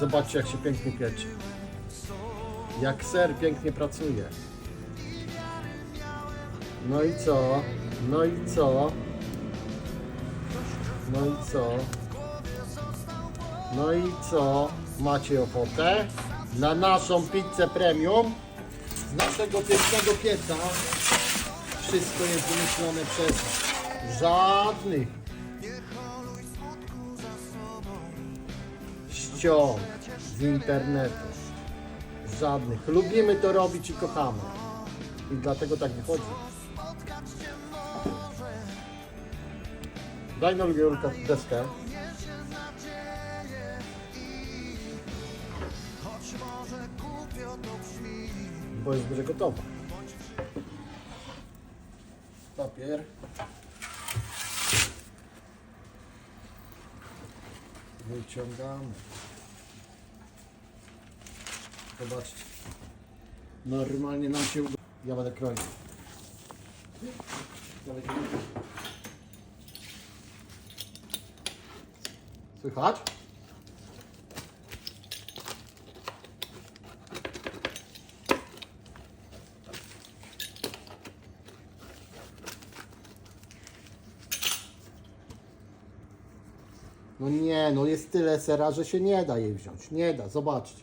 Zobaczcie, jak się pięknie piecze. Jak ser pięknie pracuje. No i co? No i co? No i co? No i co? Macie ochotę? Na naszą pizzę premium z naszego pięknego pieca wszystko jest wymyślone przez żadnych ściąg z internetu. Żadnych. Lubimy to robić i kochamy. I dlatego tak wychodzi. Daj na Jurka deskę. Bo już będzie gotowa. Papier. Wyciągamy. Zobaczcie. Normalnie nam się uda. Ja będę kroił. Słychać? No nie, no jest tyle sera, że się nie da jej wziąć. Nie da, zobaczcie.